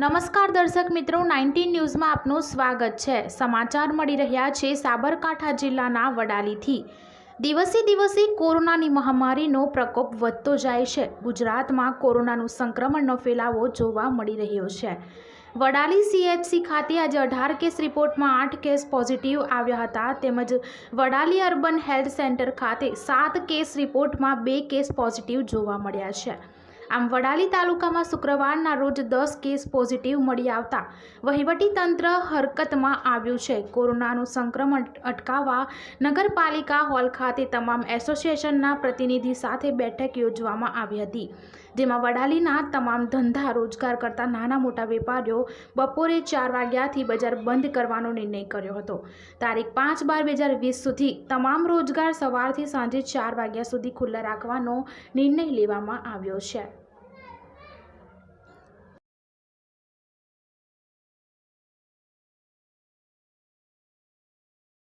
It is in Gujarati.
નમસ્કાર દર્શક મિત્રો, નાઇન્ટીન ન્યૂઝમાં આપનું સ્વાગત છે. સમાચાર મળી રહ્યા છે સાબરકાંઠા જિલ્લાના વડાલીથી. દિવસે દિવસે કોરોનાની મહામારીનો પ્રકોપ વધતો જાય છે. ગુજરાતમાં કોરોનાનું સંક્રમણનો ફેલાવો જોવા મળી રહ્યો છે. વડાલી સીએચસી ખાતે આજે અઢાર કેસ રિપોર્ટમાં આઠ કેસ પોઝિટિવ આવ્યા હતા. તેમજ વડાલી અર્બન હેલ્થ સેન્ટર ખાતે સાત કેસ રિપોર્ટમાં બે કેસ પોઝિટિવ જોવા મળ્યા છે. આમ વડાલી તાલુકામાં શુક્રવારના રોજ દસ કેસ પોઝિટિવ મળી આવતા. વહીવટી તંત્ર હરકતમાં આવ્યું છે. કોરોનાનું સંક્રમણ અટકાવવા નગરપાલિકા હોલ ખાતે તમામ એસોસિએશનના પ્રતિનિધિ સાથે બેઠક યોજવામાં આવી હતી, જેમાં વડાલીના તમામ ધંધા રોજગાર કરતા નાના મોટા વેપારીઓ બપોરે ચાર વાગ્યાથી બજાર બંધ કરવાનો નિર્ણય કર્યો હતો. તારીખ પાંચ બાર બે હજાર વીસ સુધી તમામ રોજગાર સવારથી સાંજે ચાર વાગ્યા સુધી ખુલ્લા રાખવાનો નિર્ણય લેવામાં આવ્યો છે.